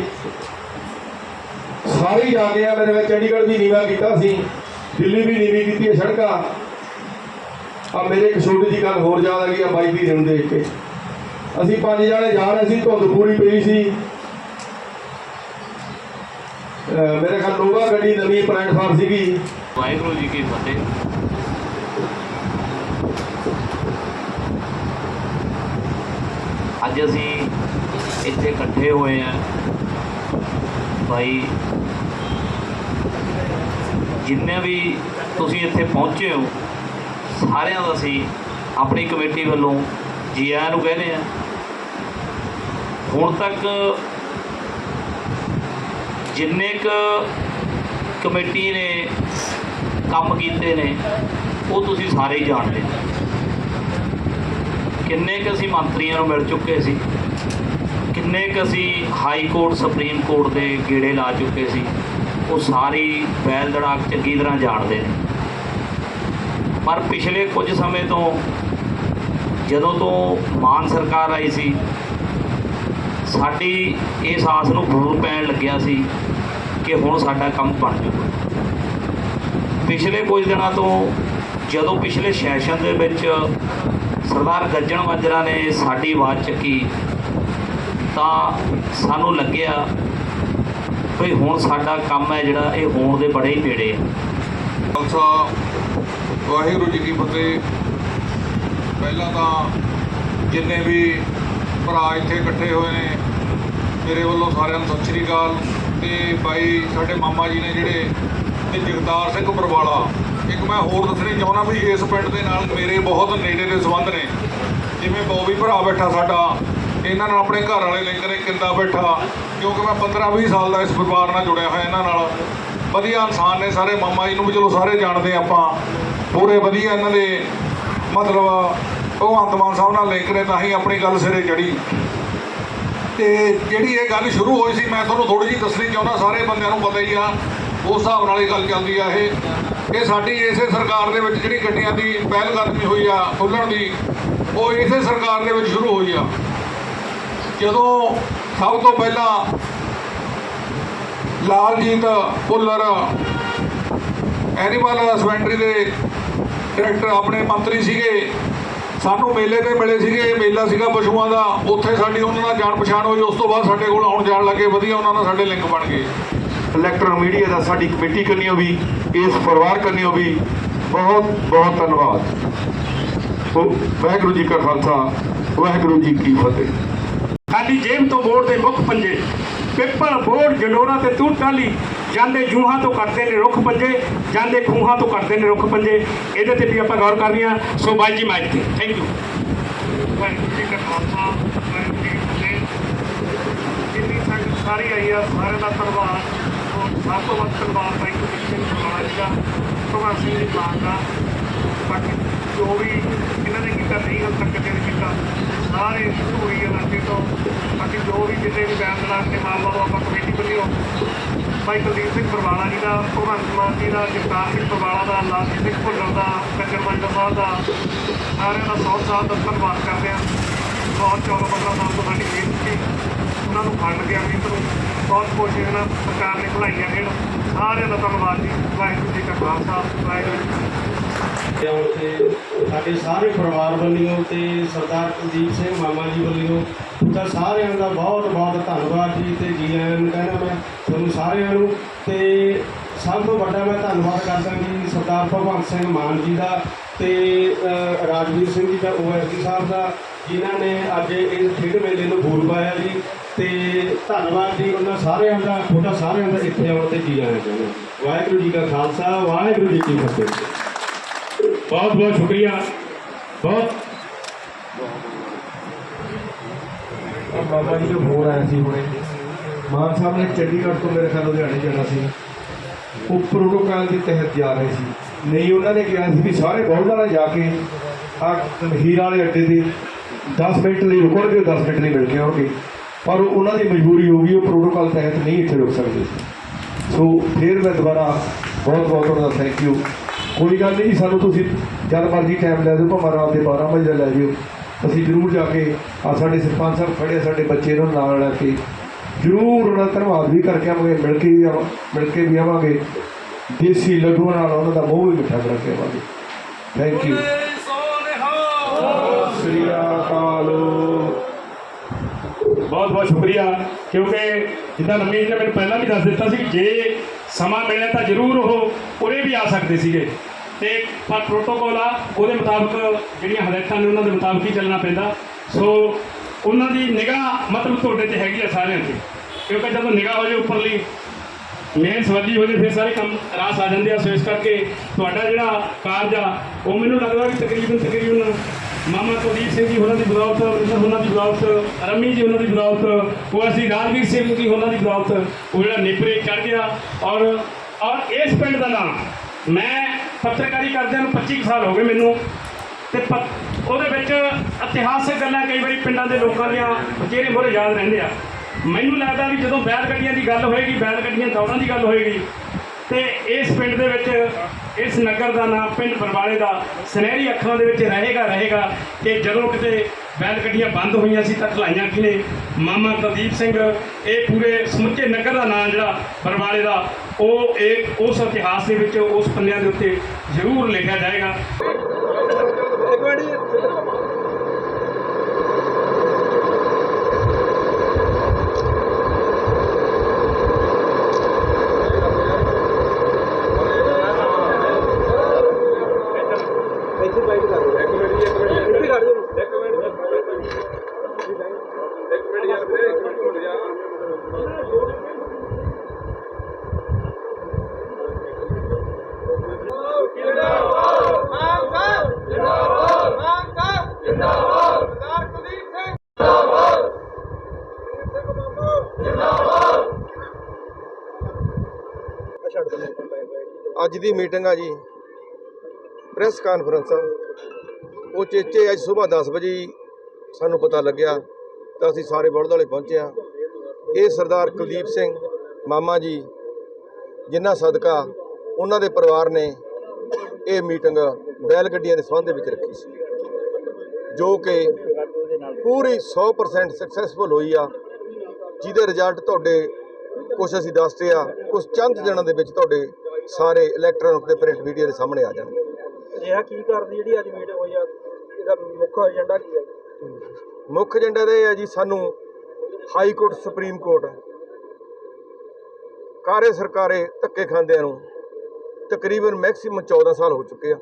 ਸਾਰੇ ਜਾ ਕੇ ਆ, ਮੇਰੇ ਖਿਆਲ ਚੰਡੀਗੜ੍ਹ ਵੀ ਨੀਵਾ ਕੀਤਾ ਸੀ, ਦਿੱਲੀ ਵੀ ਨੀਵੀਂ ਕੀਤੀ ਹੈ ਸੜਕਾਂ। ਆ ਮੇਰੇ ਇੱਕ ਛੋਟੀ ਜੀ ਗੱਲ ਹੋਰ ਯਾਦ ਆ ਗਈ ਆ ਬਾਈ ਦੀ ਨੂੰ ਦੇਖ ਕੇ। ਅਸੀਂ ਪੰਜ ਜਾਣੇ ਜਾ ਰਹੇ ਸੀ, ਧੁੰਦ ਪੂਰੀ ਪਈ ਸੀ। ਮੇਰੇ ਖਿਆਲ ਲੋਗਾ ਗੱਡੀ ਨਵੀਂ ਪਲੇਟਫਾਰਮ ਸੀਗੀ। ਵਾਹਿਗੁਰੂ ਜੀ ਕੀ ਫਤਿਹ। ਅੱਜ ਅਸੀਂ ਇੱਥੇ ਇਕੱਠੇ ਹੋਏ ਆ ਭਾਈ, ਜਿੰਨੇ ਵੀ ਤੁਸੀਂ ਇੱਥੇ ਪਹੁੰਚੇ ਹੋ, ਸਾਰਿਆਂ ਦਾ ਅਸੀਂ ਆਪਣੀ ਕਮੇਟੀ ਵੱਲੋਂ ਜੀ ਆਇਆਂ ਨੂੰ ਕਹਿੰਦੇ ਆ ਹੁਣ ਤੱਕ ਜਿੰਨੇ ਕ ਕਮੇਟੀ ਨੇ ਕੰਮ ਕੀਤੇ ਨੇ, ਉਹ ਤੁਸੀਂ ਸਾਰੇ ਹੀ ਜਾਣਦੇ ਹੋ। ਕਿੰਨੇ ਕੁ ਅਸੀਂ ਮੰਤਰੀਆਂ ਨੂੰ ਮਿਲ ਚੁੱਕੇ ਸੀ? ਕਿੰਨੇ ਕੁ ਅਸੀਂ ਹਾਈ ਕੋਰਟ ਸੁਪਰੀਮ ਕੋਰਟ ਦੇ ਗੇੜੇ ਲਾ ਚੁੱਕੇ ਸੀ? ਉਹ ਸਾਰੀ ਬੈਲ ਦੜਾਕ ਚੰਗੀ ਤਰ੍ਹਾਂ ਜਾਣਦੇ ਨੇ। ਪਰ ਪਿਛਲੇ ਕੁਝ ਸਮੇਂ ਤੋਂ, ਜਦੋਂ ਤੋਂ ਮਾਨ ਸਰਕਾਰ ਆਈ ਸੀ, ਸਾਡੀ ਇਸ ਆਸ ਨੂੰ ਬੂਰ ਪੈਣ ਲੱਗਿਆ ਸੀ ਕਿ ਹੁਣ ਸਾਡਾ ਕੰਮ ਬਣ ਜੂਗਾ। ਪਿਛਲੇ ਕੁਝ ਦਿਨਾਂ ਤੋਂ, ਜਦੋਂ ਪਿਛਲੇ ਸੈਸ਼ਨ ਦੇ ਵਿੱਚ ਸਰਦਾਰ ਗੱਜਣ ਮਾਜਰਾ ਨੇ ਸਾਡੀ ਆਵਾਜ਼ ਚੱਕੀ। ਤਾਂ ਸਾਨੂੰ ਲੱਗਿਆ ਵੀ ਹੁਣ ਸਾਡਾ ਕੰਮ ਹੈ ਜਿਹੜਾ, ਇਹ ਹੋਣ ਦੇ ਬੜੇ ਹੀ ਨੇੜੇ ਹੈ। ਖਾਲਸਾ, ਵਾਹਿਗੁਰੂ ਜੀ ਕੀ ਫਤਿਹ। ਪਹਿਲਾਂ ਤਾਂ ਜਿੰਨੇ ਵੀ ਭਰਾ ਇੱਥੇ ਇਕੱਠੇ ਹੋਏ ਨੇ, ਮੇਰੇ ਵੱਲੋਂ ਸਾਰਿਆਂ ਨੂੰ ਸਤਿ ਸ਼੍ਰੀ ਅਕਾਲ। ਤੇ ਬਾਈ, ਸਾਡੇ ਮਾਮਾ ਜੀ ਨੇ ਜਿਹੜੇ, ਤੇ ਜਗਤਾਰ ਸਿੰਘ ਬਰਵਾਲਾ। ਇੱਕ ਮੈਂ ਹੋਰ ਦੱਸਣੀ ਚਾਹੁੰਦਾ ਵੀ ਇਸ ਪਿੰਡ ਦੇ ਨਾਲ ਮੇਰੇ ਬਹੁਤ ਨੇੜੇ ਦੇ ਸੰਬੰਧ ਨੇ। ਜਿਵੇਂ ਬੋਬੀ ਭਰਾ ਬੈਠਾ ਸਾਡਾ, ਇਹਨਾਂ ਨਾਲ ਆਪਣੇ ਘਰ ਵਾਲੇ ਲਿੰਕ ਨੇ ਕਿੰਦਾ ਬੈਠਾ, ਕਿਉਂਕਿ ਮੈਂ 15-20 ਸਾਲ ਦਾ ਇਸ ਪਰਿਵਾਰ ਨਾਲ ਜੁੜਿਆ ਹੋਇਆ ਇਹਨਾਂ ਨਾਲ। ਵਧੀਆ ਇਨਸਾਨ ਨੇ ਸਾਰੇ ਮਾਮਾ ਜੀ ਨੂੰ ਵੀ ਚਲੋ ਸਾਰੇ ਜਾਣਦੇ ਆਪਾਂ। ਪੂਰੇ ਵਧੀਆ ਇਹਨਾਂ ਦੇ, ਮਤਲਬ ਭਗਵੰਤ ਮਾਨ ਸਾਹਿਬ ਨਾਲ ਲਿੰਕ ਨੇ ਤਾਂ ਹੀ ਆਪਣੀ ਗੱਲ ਸਿਰੇ ਚੜੀ ਤੇ ਜਿਹੜੀ ਇਹ ਗੱਲ ਸ਼ੁਰੂ ਹੋਈ ਸੀ, ਮੈਂ ਤੁਹਾਨੂੰ ਥੋੜੀ ਜਿਹੀ ਦੱਸਣੀ ਚਾਹੁੰਦਾ, ਸਾਰੇ ਬੰਦਿਆਂ ਨੂੰ ਪਤਾ ਹੀ ਆ, ਉਸ ਹਿਸਾਬ ਨਾਲ ਇਹ ਗੱਲ ਚੱਲਦੀ ਆ ਇਹ। ਇਹ ਸਾਡੀ ਇਸੇ ਸਰਕਾਰ ਦੇ ਵਿੱਚ ਜਿਹੜੀ ਗੱਡੀਆਂ ਦੀ ਪਹਿਲ ਕਦਮੀ ਹੋਈ ਆ, ਖੁੱਲ੍ਹਣ ਦੀ, ਉਹ ਇਸੇ ਸਰਕਾਰ ਦੇ ਵਿੱਚ ਸ਼ੁਰੂ ਹੋਈ ਆ। ਜਦੋਂ ਸਭ ਤੋਂ ਪਹਿਲਾਂ ਲਾਲਜੀਤ ਭੁੱਲਰ ਐਨੀਮਲ ਹਸਬੈਂਡਰੀ ਦੇ ਡਾਇਰੈਕਟਰ ਆਪਣੇ ਮੰਤਰੀ ਸੀਗੇ, ਸਾਨੂੰ ਮੇਲੇ ਤੇ ਮਿਲੇ ਸੀਗੇ, ਮੇਲਾ ਸੀਗਾ ਪਸ਼ੂਆਂ ਦਾ, ਉੱਥੇ ਸਾਡੀ ਉਹਨਾਂ ਨਾਲ ਜਾਣ ਪਛਾਣ ਹੋਈ, ਉਸ ਤੋਂ ਬਾਅਦ ਸਾਡੇ ਕੋਲ ਆਉਣ ਜਾਣ ਲੱਗੇ, ਵਧੀਆ ਉਹਨਾਂ ਨਾਲ ਸਾਡੇ ਲਿੰਕ ਬਣ ਗਏ। ਇਲੈਕਟ੍ਰੋਨ ਮੀਡੀਆ ਦਾ ਸਾਡੀ ਕਮੇਟੀ ਕਰਨੀਓ ਵੀ ਇਸ ਪਰਿਵਾਰ ਕਰਨੀਓ ਵੀ ਬਹੁਤ ਬਹੁਤ ਧੰਨਵਾਦ। ਸੋ ਵਾਹਿਗੁਰੂ ਜੀ ਕਾ ਖਾਲਸਾ, ਵਾਹਿਗੁਰੂ ਜੀ ਕੀ ਫਤਿਹ। ਖਾਲੀ ਜੇਬ ਤੋਂ ਬੋਰਡ ਦੇ ਮੁੱਖ ਪੰਜੇ, ਪੇਪਰ ਬੋਰਡ ਜਲੋਰਾ ਤੇ ਤੂੰ ਟਾਲੀ ਜਾਂਦੇ ਜੂਹਾਂ ਤੋਂ ਕੱਟਦੇ ਨੇ ਰੁੱਖ ਪੰਜੇ, ਜਾਂਦੇ ਖੂਹਾਂ ਤੋਂ ਕੱਟਦੇ ਨੇ ਰੁੱਖ ਪੰਜੇ। ਇਹਦੇ ਤੇ ਵੀ ਆਪਾਂ ਗੌਰ ਕਰਨੀ ਆ, ਸੋ ਬਾਈ ਜੀ ਮਾਈਕ ਤੇ ਥੈਂਕ ਯੂ ਵਾਹਿਗੁਰੂ ਜੀ ਕਾ ਸਾਰੀ ਆਈ ਆ, ਸਾਰਿਆਂ ਦਾ ਧੰਨਵਾਦ। ਸਭ ਤੋਂ ਵੱਧ ਧੰਨਵਾਦ ਬਾਈ ਕੁਲਦੀਪ ਸਿੰਘ ਕੁਮਾਰ ਜੀ ਦਾ ਭਗਵਾਨ ਸਿੰਘ ਜੀ ਮਾਨ ਦਾ ਬਾਕੀ ਜੋ ਵੀ ਇਹਨਾਂ ਨੇ ਕੀਤਾ ਨਹੀਂ ਹਾਲ ਤੱਕ ਕਿਤੇ ਨਹੀਂ ਕੀਤਾ ਸਾਰੇ ਸ਼ੁਰੂ ਹੋਈ ਇਲਾਕੇ ਤੋਂ ਬਾਕੀ ਜੋ ਵੀ ਜਿੰਨੇ ਵੀ ਬੈਂਡ ਲਾ ਕੇ ਮਾਂ ਆਪਾਂ ਕਮੇਟੀ ਬਣੀਓ ਭਾਈ ਕੁਲਦੀਪ ਸਿੰਘ ਪਰਵਾਲਾ ਜੀ ਦਾ ਭਗਵੰਤ ਮਾਨ ਜੀ ਦਾ ਜਗਤਾਰ ਸਿੰਘ ਪਰਵਾਲਾ ਦਾ ਲਾਲਜੀਤ ਸਿੰਘ ਭੁੱਲਰ ਦਾ ਕੰਜਰ ਮੰਡਲ ਸਾਹਿਬ ਦਾ ਸਾਰਿਆਂ ਦਾ ਬਹੁਤ ਸਾਥ ਧੰਨਵਾਦ ਕਰਦੇ ਹਾਂ ਬਹੁਤ ਚੌਦਾਂ ਪੰਦਰਾਂ ਸਾਲ ਤੋਂ ਸਾਡੀ ਉਹਨਾਂ ਨੂੰ ਫੰਡ ਗਿਆ ਵੀ ਨੂੰ ਬਹੁਤ ਕੋਸ਼ਿਸ਼ ਨਾਲ ਸਰਕਾਰ ਨੇ ਭਲਾਈਆਂ ਦੇਣ ਸਾਰਿਆਂ ਦਾ ਧੰਨਵਾਦ ਜੀ। ਵਾਹਿਗੁਰੂ ਜੀ ਕਾ ਖਾਲਸਾ, ਵਾਹਿਗੁਰੂ ਜੀ ਤੇ ਸਾਡੇ ਸਾਰੇ ਪਰਿਵਾਰ ਵੱਲੋਂ ਤੇ ਸਰਦਾਰ ਕੁਲਦੀਪ ਸਿੰਘ ਮਾਮਾ ਜੀ ਵੱਲੋਂ ਤਾਂ ਸਾਰਿਆਂ ਦਾ ਬਹੁਤ ਬਹੁਤ ਧੰਨਵਾਦ ਜੀ ਤੇ ਜੀ ਆਇਆਂ ਨੂੰ ਕਹਿੰਦਾ ਮੈਂ ਤੁਹਾਨੂੰ ਸਾਰਿਆਂ ਨੂੰ। ਤੇ ਸਭ ਤੋਂ ਵੱਡਾ ਮੈਂ ਧੰਨਵਾਦ ਕਰਦਾ ਜੀ ਸਰਦਾਰ ਭਗਵੰਤ ਸਿੰਘ ਮਾਨ ਜੀ ਦਾ ਤੇ ਰਾਜਵੀਰ ਸਿੰਘ ਜੀ ਦਾ ਓਐਸਡੀ ਸਾਹਿਬ ਦਾ, ਜਿਨ੍ਹਾਂ ਨੇ ਅੱਜ ਇਸ ਖੇਡ ਮੇਲੇ ਨੂੰ ਬੋਲ ਪਾਇਆ ਜੀ। ਤੇ ਧੰਨਵਾਦ ਜੀ ਉਹਨਾਂ ਸਾਰਿਆਂ ਦਾ, ਤੁਹਾਡਾ ਸਾਰਿਆਂ ਦਾ ਇੱਥੇ ਆਉਣ ਤੇ ਜੀ ਆਇਆਂ ਕਹਿੰਦਾ ਵਾਹਿਗੁਰੂ ਜੀ ਕਾ ਖਾਲਸਾ, ਵਾਹਿਗੁਰੂ ਜੀ ਕੀ ਫਤਿਹ। ਬਹੁਤ ਬਹੁਤ ਸ਼ੁਕਰੀਆ। ਬਹੁਤ। ਬਾਬਾ ਜੀ ਦਾ ਫੋਨ ਆਇਆ ਸੀ ਹੁਣੇ। ਮਾਨ ਸਾਹਿਬ ਨੇ ਚੰਡੀਗੜ੍ਹ ਤੋਂ ਮੇਰੇ ਖਿਆਲ ਲੁਧਿਆਣੇ ਜਾਣਾ ਸੀ। ਉਹ ਪ੍ਰੋਟੋਕਾਲ ਦੇ ਤਹਿਤ ਜਾ ਰਹੇ ਸੀ। ਨਹੀਂ, ਉਹਨਾਂ ਨੇ ਕਿਹਾ ਸੀ ਵੀ ਸਾਰੇ ਗੌਰਦਾਰਾ ਜਾ ਕੇ ਆ ਹੀਰ ਵਾਲੇ ਅੱਡੇ ਤੇ 10 ਮਿੰਟ ਲਈ ਰੁਕਣਗੇ 10 ਮਿੰਟ ਲਈ ਮਿਲ ਕੇ ਆਉਣਗੇ। ਪਰ ਉਹ- ਉਹਨਾਂ ਦੀ ਮਜਬੂਰੀ ਹੋ ਗਈ ਉਹ ਪ੍ਰੋਟੋਕਾਲ ਤਹਿਤ ਨਹੀਂ ਇੱਥੇ ਰੁਕ ਸਕਦੇ। ਸੀ ਫਿਰ ਮੈਂ ਦੁਬਾਰਾ ਬਹੁਤ ਬਹੁਤ ਉਹਨਾਂ ਦਾ ਥੈਂਕ ਯੂ ਕੋਈ ਗੱਲ ਨਹੀਂ ਸਾਨੂੰ ਤੁਸੀਂ ਜਦ ਮਰਜ਼ੀ ਟਾਈਮ ਲੈ ਦਿਓ ਭਾਵੇਂ ਰਾਤ ਦੇ 12 ਵਜੇ ਦਾ ਲੈ ਜਿਓ। ਅਸੀਂ ਜ਼ਰੂਰ ਜਾ ਕੇ ਆ ਸਾਡੇ ਸਰਪੰਚ ਸਾਹਿਬ ਖੜੇ ਸਾਡੇ ਬੱਚੇ ਨੂੰ ਨਾਲ ਲੈ ਕੇ। ਜ਼ਰੂਰ ਉਹਨਾਂ ਦਾ ਧੰਨਵਾਦ ਵੀ ਕਰਕੇ ਆਵਾਂਗੇ ਮਿਲ ਕੇ ਵੀ ਆਵਾਂ ਮਿਲ ਕੇ ਵੀ ਆਵਾਂਗੇ। ਦੇਸੀ ਲੱਡੂਆਂ ਨਾਲ ਉਹਨਾਂ ਦਾ ਮੂੰਹ ਵੀ ਮਿੱਠਾ ਕਰਕੇ ਆਵਾਂਗੇ। Thank you Sri Akal. ਬਹੁਤ ਬਹੁਤ ਸ਼ੁਕਰੀਆ। ਕਿਉਂਕਿ ਜਿੱਦਾਂ ਰਮੇਸ਼ ਨੇ ਮੈਨੂੰ ਪਹਿਲਾਂ ਵੀ ਦੱਸ ਦਿੱਤਾ ਸੀ ਜੇ ਸਮਾਂ ਮਿਲਿਆ ਤਾਂ ਜ਼ਰੂਰ ਉਹ ਉਰੇ ਵੀ ਆ ਸਕਦੇ ਸੀਗੇ। ਤੇ ਪਰ ਪ੍ਰੋਟੋਕੋਲ ਆ, ਉਹਦੇ ਮੁਤਾਬਕ ਜਿਹੜੀਆਂ ਹਦਾਇਤਾਂ ਨੇ ਉਹਨਾਂ ਦੇ ਮੁਤਾਬਕ ਹੀ ਚੱਲਣਾ ਪੈਂਦਾ। ਸੋ ਉਹਨਾਂ ਦੀ ਨਿਗਾਹ ਮਤਲਬ ਤੁਹਾਡੇ ਤੇ ਹੈਗੀ ਆ ਸਾਰਿਆਂ ਤੇ। ਕਿਉਂਕਿ ਜਦੋਂ ਨਿਗਾਹ ਹੋ ਜੇ ਉੱਪਰਲੀ, ਮਿਹਨਤ ਸਵਾਲੀ ਹੋ ਜੇ ਫਿਰ ਸਾਰੇ ਕੰਮ ਰਾਸ ਆ ਜਾਂਦੇ ਆ। ਸੋ ਇਸ ਕਰਕੇ ਤੁਹਾਡਾ ਜਿਹੜਾ ਕਾਰਜ ਆ, ਉਹ ਮੈਨੂੰ ਲੱਗਦਾ ਵੀ ਤਕਰੀਬਨ ਤਕਰੀਬਨ ਮਾਮਾ ਕੁਲਦੀਪ ਸਿੰਘ ਜੀ, ਉਹਨਾਂ ਦੀ ਬਦੌਲਤ ਰਿੰਦਰ ਉਹਨਾਂ ਦੀ ਬਦੌਲਤ, ਰਮੀ ਜੀ, ਉਹਨਾਂ ਦੀ ਬਦੌਲਤ, ਉਹ ਅਸੀਂ ਰਾਜਵੀਰ ਸਿੰਘ ਜੀ, ਉਹਨਾਂ ਦੀ ਬਦੌਲਤ, ਉਹ ਜਿਹੜਾ ਨੇਪਰੇ ਚੜ ਗਿਆ। ਔਰ ਔਰ ਇਸ ਪਿੰਡ ਦਾ ਨਾਮ, ਮੈਂ ਪੱਤਰਕਾਰੀ ਕਰਦਿਆਂ ਨੂੰ 25 ਕੁ ਸਾਲ ਹੋ ਗਏ ਮੈਨੂੰ। ਤੇ ਪ- ਉਹਦੇ ਵਿੱਚ ਇਤਿਹਾਸਕ ਗੱਲਾਂ ਕਈ ਵਾਰੀ ਪਿੰਡਾਂ ਦੇ ਲੋਕਾਂ ਦੀਆਂ ਚਿਹਰੇ ਮੋਹਰੇ ਯਾਦ ਰਹਿੰਦੇ ਆ। ਮੈਨੂੰ ਲੱਗਦਾ ਵੀ ਜਦੋਂ ਬੈਲ ਗੱਡੀਆਂ ਦੀ ਗੱਲ ਹੋਏਗੀ ਬੈਲ ਗੱਡੀਆਂ ਦੌੜਾਂ ਦੀ ਗੱਲ ਹੋਏਗੀ ਤੇ ਇਸ ਪਿੰਡ ਦੇ ਵਿੱਚ, ਇਸ ਨਗਰ ਦਾ ਨਾਮ ਪਿੰਡ ਬਰਵਾਲੇ ਦਾ ਸੁਨਹਿਰੀ ਅੱਖਾਂ ਦੇ ਵਿੱਚ ਰਹੇਗਾ ਰਹੇਗਾ ਕਿ ਜਦੋਂ ਕਿਤੇ ਬੈਲ ਗੱਡੀਆਂ ਬੰਦ ਹੋਈਆਂ ਸੀ ਤਾਂ ਢਲਾਈਆਂ ਕਿਨੇ ਮਾਮਾ ਕੁਲਦੀਪ ਸਿੰਘ, ਇਹ ਪੂਰੇ ਸਮੁੱਚੇ ਨਗਰ ਦਾ ਨਾਮ ਜਿਹੜਾ ਬਰਵਾਲੇ ਦਾ, ਉਹ ਇਹ, ਉਸ ਇਤਿਹਾਸ ਦੇ ਵਿੱਚ, ਉਸ ਪੰਨਿਆਂ ਦੇ ਉੱਤੇ ਜ਼ਰੂਰ ਲਿਖਿਆ ਜਾਏਗਾ। ਅੱਜ ਦੀ ਮੀਟਿੰਗ ਆ ਜੀ ਪ੍ਰੈਸ ਕਾਨਫਰੰਸ ਉਚੇਚੇ ਅੱਜ ਸਵੇਰ 10 ਵਜੇ ਸਾਨੂੰ ਪਤਾ ਲੱਗਿਆ ਤਾਂ ਅਸੀਂ ਸਾਰੇ ਬੜਦ ਵਾਲੇ ਪਹੁੰਚੇ ਆ ਇਹ ਸਰਦਾਰ ਕੁਲਦੀਪ ਸਿੰਘ ਮਾਮਾ ਜੀ, ਜਿਨ੍ਹਾਂ ਸਦਕਾ ਉਹਨਾਂ ਦੇ ਪਰਿਵਾਰ ਨੇ ਇਹ ਮੀਟਿੰਗ ਬੈਲ ਗੱਡੀਆਂ ਦੇ ਸੰਬੰਧ ਵਿੱਚ ਰੱਖੀ ਸੀ, ਜੋ ਕਿ ਪੂਰੀ 100% ਸਕਸੈਸਫੁਲ ਹੋਈ ਆ। ਜਿਹਦੇ ਰਿਜ਼ਲਟ ਤੁਹਾਡੇ ਕੁਝ ਅਸੀਂ ਦੱਸਦੇ ਆ ਕੁਝ ਚੰਦ ਦਿਨਾਂ ਦੇ ਵਿੱਚ ਤੁਹਾਡੇ ਸਾਰੇ ਇਲੈਕਟ੍ਰੋਨਿਕ ਤੇ ਪ੍ਰਿੰਟ ਮੀਡੀਆ ਦੇ ਸਾਹਮਣੇ ਆ ਜਾਣਗੇ। ਅਜਿਹਾ ਕੀ ਕਰਦੀ ਜਿਹੜੀ ਅੱਜ ਮੀਟਿੰਗ ਮੁੱਖ ਏਜੰਡਾ ਕੀ ਹੈ? ਮੁੱਖ ਏਜੰਡਾ ਤਾਂ ਇਹ ਹੈ ਜੀ ਸਾਨੂੰ ਹਾਈ ਕੋਰਟ, ਸੁਪਰੀਮ ਕੋਰਟ। ਕਾਰੇ ਸਰਕਾਰੇ ਧੱਕੇ ਖਾਂਦਿਆਂ ਨੂੰ ਤਕਰੀਬਨ ਮੈਕਸਿਮਮ 14 ਸਾਲ ਹੋ ਚੁੱਕੇ ਆ।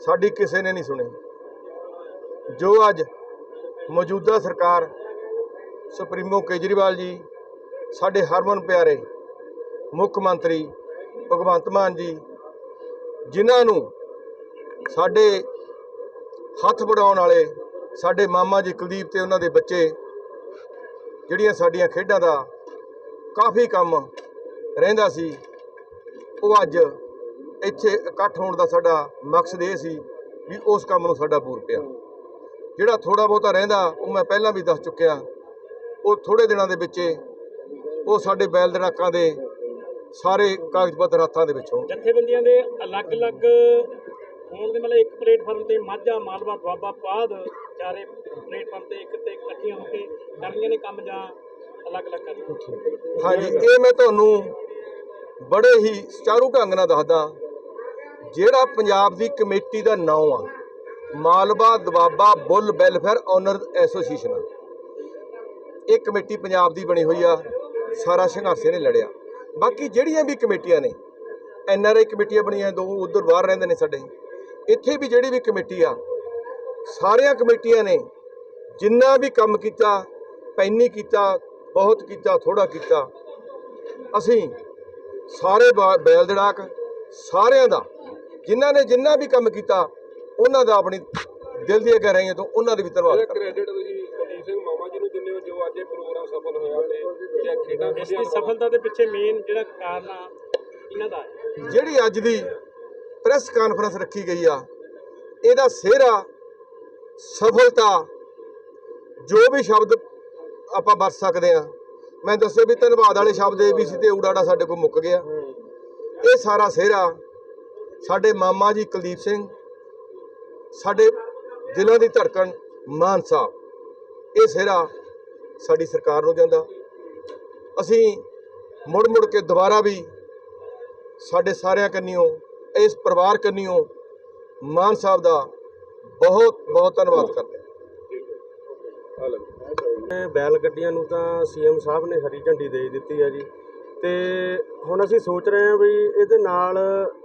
ਸਾਡੀ ਕਿਸੇ ਨੇ ਨਹੀਂ ਸੁਣੀ ਜੋ ਅੱਜ ਮੌਜੂਦਾ ਸਰਕਾਰ ਸੁਪਰੀਮੋ ਕੇਜਰੀਵਾਲ ਜੀ, ਸਾਡੇ ਹਰਮਨ ਪਿਆਰੇ ਮੁੱਖ ਮੰਤਰੀ ਭਗਵੰਤ ਮਾਨ ਜੀ, ਜਿਨ੍ਹਾਂ ਨੂੰ ਸਾਡੇ ਹੱਥ ਵਡਾਉਣ ਵਾਲੇ ਸਾਡੇ ਮਾਮਾ ਜੀ ਕੁਲਦੀਪ ਤੇ ਉਹਨਾਂ ਦੇ ਬੱਚੇ, ਜਿਹੜੀਆਂ ਸਾਡੀਆਂ ਖੇਡਾਂ ਦਾ ਕਾਫੀ ਕੰਮ ਰਹਿੰਦਾ ਸੀ, ਉਹ ਅੱਜ ਇੱਥੇ ਇਕੱਠ ਹੋਣ ਦਾ ਸਾਡਾ ਮਕਸਦ ਇਹ ਸੀ ਵੀ ਉਸ ਕੰਮ ਨੂੰ ਸਾਡਾ ਪੂਰ ਪਿਆ। ਜਿਹੜਾ ਥੋੜਾ ਬਹੁਤਾ ਰਹਿੰਦਾ, ਉਹ ਮੈਂ ਪਹਿਲਾਂ ਵੀ ਦੱਸ ਚੁੱਕਿਆ, ਉਹ ਥੋੜੇ ਦਿਨਾਂ ਦੇ ਵਿੱਚ ਉਹ ਸਾਡੇ ਬੈਲ ਦੜਾਕਾਂ ਦੇ ਸਾਰੇ ਕਾਗਜ਼ ਪੱਤਰ ਹੱਥਾਂ ਦੇ ਵਿੱਚ ਹੋਣ ਜਥੇਬੰਦੀਆਂ ਦੇ ਅਲੱਗ-ਅਲੱਗ ਹੋਣ ਦੇ ਮਤਲਬ ਇੱਕ ਪਲੇਟਫਾਰਮ ਤੇ ਮਾਝਾ, ਮਾਲਵਾ ਦੁਆਬਾ ਪਾਦ ਚਾਰੇ ਪਲੇਟਫਾਰਮ ਤੇ ਇੱਕ ਤੇ ਇਕੱਠੀਆਂ ਹੋ ਕੇ ਕਰਨੀਆਂ ਨੇ ਕੰਮ ਜਾਂ ਅਲੱਗ-ਅਲੱਗ ਕਰਨੀਆਂ ਹਾਂਜੀ, ਇਹ ਮੈਂ ਤੁਹਾਨੂੰ ਬੜੇ ਹੀ ਸੁਚਾਰੂ ਢੰਗ ਨਾਲ ਦੱਸਦਾ। ਜਿਹੜਾ ਪੰਜਾਬ ਦੀ ਕਮੇਟੀ ਦਾ ਨਾਂ ਆ, Malwa Doaba bull welfare owner association ਇਹ ਕਮੇਟੀ ਪੰਜਾਬ ਦੀ ਬਣੀ ਹੋਈ ਆ, ਸਾਰਾ ਸੰਘਰਸ਼ ਨੇ ਲੜਿਆ। ਬਾਕੀ ਜਿਹੜੀਆਂ ਵੀ ਕਮੇਟੀਆਂ ਨੇ, ਐਨ ਆਰ ਆਈ ਕਮੇਟੀਆਂ ਬਣੀਆਂ, ਦੋ ਉਧਰ ਬਾਹਰ ਰਹਿੰਦੇ ਨੇ ਸਾਡੇ। ਇੱਥੇ ਵੀ ਜਿਹੜੀ ਵੀ ਕਮੇਟੀ ਆ ਸਾਰੀਆਂ ਕਮੇਟੀਆਂ ਨੇ ਜਿੰਨਾ ਵੀ ਕੰਮ ਕੀਤਾ ਪੈਨੀ ਕੀਤਾ ਬਹੁਤ ਕੀਤਾ ਥੋੜਾ ਕੀਤਾ ਅਸੀਂ ਸਾਰੇ ਬੈਲ ਦੜਾਕ ਸਾਰਿਆਂ ਦਾ ਜਿਨ੍ਹਾਂ ਨੇ ਜਿੰਨਾ ਵੀ ਕੰਮ ਕੀਤਾ ਉਹਨਾਂ ਦਾ ਆਪਣੀ ਦਿਲ ਦੀਆਂ ਗਹਿਰਾਈਆਂ ਤੋਂ ਉਹਨਾਂ ਦੇ ਵੀ ਧੰਨਵਾਦ ਕਰਦਾ ਕ੍ਰੈਡਿਟ ਤੁਸੀਂ ਕੁਲਦੀਪ ਸਿੰਘ ਮਾਮਾ ਜੀ ਨੂੰ ਦਿੰਦੇ ਹੋ ਜੋ ਅੱਜ ਇਹ ਪ੍ਰੋਗਰਾਮ ਸਫਲ ਹੋਇਆ ਤੇ ਇਹ ਖੇਡਾਂ ਦੀ ਸਫਲਤਾ ਦੇ ਪਿੱਛੇ ਮੇਨ ਜਿਹੜਾ ਕਾਰਨ ਆ ਇਹਨਾਂ ਦਾ ਜਿਹੜੀ ਅੱਜ ਦੀ ਪ੍ਰੈਸ ਕਾਨਫਰੰਸ ਰੱਖੀ ਗਈ ਆ। ਇਹਦਾ ਸਿਹਰਾ, ਸਫਲਤਾ, ਜੋ ਵੀ ਸ਼ਬਦ ਆਪਾਂ ਵਰਤ ਸਕਦੇ ਆ। ਮੈਂ ਦੱਸਿਆ ਵੀ ਧੰਨਵਾਦ ਵਾਲੇ ਸ਼ਬਦ ਏਬੀਸੀ ਤੇ ਊੜਾੜਾ ਸਾਡੇ ਕੋਲ ਮੁੱਕ ਗਿਆ। ਇਹ ਸਾਰਾ ਸਿਹਰਾ ਸਾਡੇ ਮਾਮਾ ਜੀ ਕੁਲਦੀਪ ਸਿੰਘ, ਸਾਡੇ ਦਿਲਾਂ ਦੀ ਧੜਕਣ ਮਾਨ ਸਾਹਿਬ, ਇਹ ਸਿਹਰਾ ਸਾਡੀ ਸਰਕਾਰ ਨੂੰ ਜਾਂਦਾ ਅਸੀਂ ਮੁੜ ਮੁੜ ਕੇ ਦੁਬਾਰਾ ਵੀ ਸਾਡੇ ਸਾਰਿਆਂ ਕੰਨਿਓ ਇਸ ਪਰਿਵਾਰ ਕੰਨਿਓ ਮਾਨ ਸਾਹਿਬ ਦਾ ਬਹੁਤ ਬਹੁਤ ਧੰਨਵਾਦ ਕਰਦੇ ਬੈਲ ਗੱਡੀਆਂ ਨੂੰ ਤਾਂ ਸੀਐਮ ਸਾਹਿਬ ਨੇ ਹਰੀ ਝੰਡੀ ਦੇ ਦਿੱਤੀ ਹੈ ਜੀ। ਤੇ ਹੁਣ ਅਸੀਂ ਸੋਚ ਰਹੇ ਹਾਂ ਵੀ ਇਹਦੇ ਨਾਲ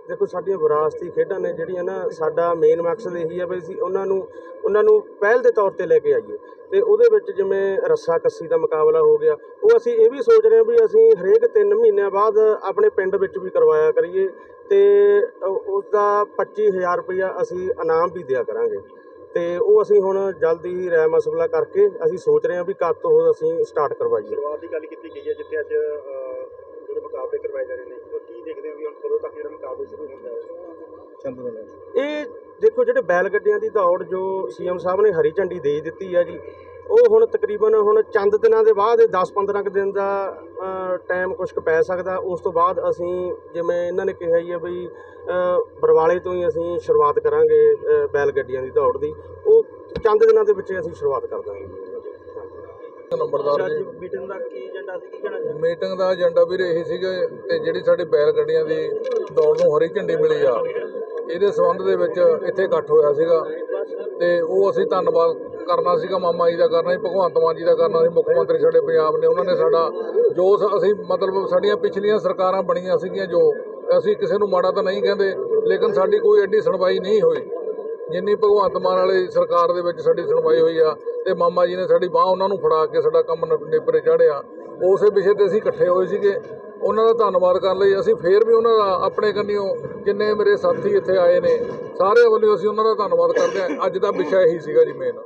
ਦੇਖੋ ਸਾਡੀਆਂ ਵਿਰਾਸਤੀ ਖੇਡਾਂ ਨੇ ਜਿਹੜੀਆਂ ਨਾ ਸਾਡਾ ਮੇਨ ਮਕਸਦ ਇਹੀ ਆ ਵੀ ਅਸੀਂ ਉਹਨਾਂ ਨੂੰ ਉਹਨਾਂ ਨੂੰ ਪਹਿਲ ਦੇ ਤੌਰ ਤੇ ਲੈ ਕੇ ਆਈਏ। ਤੇ ਉਹਦੇ ਵਿੱਚ ਜਿਵੇਂ ਰੱਸਾ ਕੱਸੀ ਦਾ ਮੁਕਾਬਲਾ ਹੋ ਗਿਆ, ਉਹ ਅਸੀਂ ਇਹ ਵੀ ਸੋਚ ਰਹੇ ਹਾਂ ਵੀ ਅਸੀਂ ਹਰੇਕ 3 ਮਹੀਨਿਆਂ ਬਾਅਦ ਆਪਣੇ ਪਿੰਡ ਵਿੱਚ ਵੀ ਕਰਵਾਇਆ ਕਰੀਏ ਤੇ ਉਸ ਦਾ 25000 ਰੁਪਇਆ ਅਸੀਂ ਇਨਾਮ ਵੀ ਦਿਆ ਕਰਾਂਗੇ। ਤੇ ਉਹ ਅਸੀਂ ਹੁਣ ਜਲਦੀ ਹੀ ਰਾਇ ਮਸਲਾ ਕਰਕੇ ਅਸੀਂ ਸੋਚ ਰਹੇ ਹਾਂ ਵੀ ਕਦ ਤੋਂ ਅਸੀਂ ਸਟਾਰਟ ਕਰਵਾਈਏ। ਸ਼ੁਰੂਆਤ ਦੀ ਗੱਲ ਕੀਤੀ ਗਈ ਹੈ ਜਿੱਥੇ ਅੱਜ ਅਹ, ਮੁਕਾਬਲੇ ਕਰਵਾਏ ਜਾ ਰਹੇ ਨੇ। ਉਹ ਕੀ ਦੇਖਦੇ ਹੋ ਵੀ ਹੁਣ ਕਦੋਂ ਤੱਕ ਜਿਹੜਾ ਮੁਕਾਬਲੇ ਸ਼ੁਰੂ ਹੁੰਦਾ ਹੈ ਇਹ ਦੇਖੋ ਜਿਹੜੇ ਬੈਲ ਗੱਡੀਆਂ ਦੀ ਦੌੜ ਜੋ ਸੀਐਮ ਸਾਹਿਬ ਨੇ ਹਰੀ ਝੰਡੀ ਦੇ ਦਿੱਤੀ ਹੈ ਜੀ ਉਹ ਹੁਣ ਤਕਰੀਬਨ ਹੁਣ ਚੰਦ ਦਿਨਾਂ ਦੇ ਬਾਅਦ ਇਹ 10-15 ਕੁ ਦਿਨ ਦਾ ਟਾਈਮ ਕੁਛ ਕੁ ਪੈ ਸਕਦਾ। ਉਸ ਤੋਂ ਬਾਅਦ ਅਸੀਂ ਜਿਵੇਂ ਇਹਨਾਂ ਨੇ ਕਿਹਾ ਹੀ ਹੈ ਵੀ ਬਰਵਾਲੇ ਤੋਂ ਹੀ ਅਸੀਂ ਸ਼ੁਰੂਆਤ ਕਰਾਂਗੇ ਬੈਲ ਗੱਡੀਆਂ ਦੀ ਦੌੜ ਦੀ। ਉਹ ਚੰਦ ਦਿਨਾਂ ਦੇ ਵਿੱਚ ਅਸੀਂ ਸ਼ੁਰੂਆਤ ਕਰ ਦਾਂਗੇ। ਨੰਬਰਦਾਰ ਜੀ ਮੀਟਿੰਗ ਦਾ ਕੀ ਏਜੰਡਾ ਸੀ? ਕੀ ਕਹਿਣਾ ਮੀਟਿੰਗ ਦਾ ਏਜੰਡਾ ਵੀਰੇ ਇਹੀ ਸੀਗਾ ਤੇ ਜਿਹੜੀ ਸਾਡੇ ਬੈਲ ਗੱਡੀਆਂ ਦੀ ਦੌੜ ਨੂੰ ਹਰੀ ਝੰਡੀ ਮਿਲੀ ਆ। ਇਹਦੇ ਸੰਬੰਧ ਦੇ ਵਿੱਚ ਇੱਥੇ ਇਕੱਠ ਹੋਇਆ ਸੀਗਾ ਤੇ ਉਹ ਅਸੀਂ ਧੰਨਵਾਦ ਕਰਨਾ ਸੀਗਾ ਮਾਮਾ ਜੀ ਦਾ ਕਰਨਾ ਸੀ ਭਗਵੰਤ ਮਾਨ ਜੀ ਦਾ ਕਰਨਾ ਸੀ ਮੁੱਖ ਮੰਤਰੀ ਸਾਡੇ ਪੰਜਾਬ ਨੇ ਉਹਨਾਂ ਨੇ ਸਾਡਾ ਜੋ ਅਸੀਂ ਮਤਲਬ ਸਾਡੀਆਂ ਪਿਛਲੀਆਂ ਸਰਕਾਰਾਂ ਬਣੀਆਂ ਸੀਗੀਆਂ ਜੋ ਅਸੀਂ ਕਿਸੇ ਨੂੰ ਮਾੜਾ ਤਾਂ ਨਹੀਂ ਕਹਿੰਦੇ ਲੇਕਿਨ ਸਾਡੀ ਕੋਈ ਐਡੀ ਸੁਣਵਾਈ ਨਹੀਂ ਹੋਈ। ਜਿੰਨੀ ਭਗਵੰਤ ਮਾਨ ਵਾਲੀ ਸਰਕਾਰ ਦੇ ਵਿੱਚ ਸਾਡੀ ਸੁਣਵਾਈ ਹੋਈ ਆ ਤੇ ਮਾਮਾ ਜੀ ਨੇ ਸਾਡੀ ਬਾਹ ਉਹਨਾਂ ਨੂੰ ਫੜਾ ਕੇ ਸਾਡਾ ਕੰਮ ਨੇਪਰੇ ਚਾੜਿਆ ਉਸੇ ਵਿਸ਼ੇ ਤੇ ਅਸੀਂ ਇਕੱਠੇ ਹੋਏ ਸੀਗੇ। ਉਹਨਾਂ ਦਾ ਧੰਨਵਾਦ ਕਰਨ ਲਈ ਅਸੀਂ ਫੇਰ ਵੀ ਉਹਨਾਂ ਦਾ ਆਪਣੇ ਕੰਨਿਓ ਜਿੰਨੇ ਮੇਰੇ ਸਾਥੀ ਇੱਥੇ ਆਏ ਨੇ ਸਾਰਿਆਂ ਵੱਲੋਂ ਅਸੀਂ ਉਹਨਾਂ ਦਾ ਧੰਨਵਾਦ ਕਰਦੇ ਹਾਂ। ਅੱਜ ਦਾ ਵਿਸ਼ਾ ਇਹੀ ਸੀਗਾ ਜੀ ਮੇਨ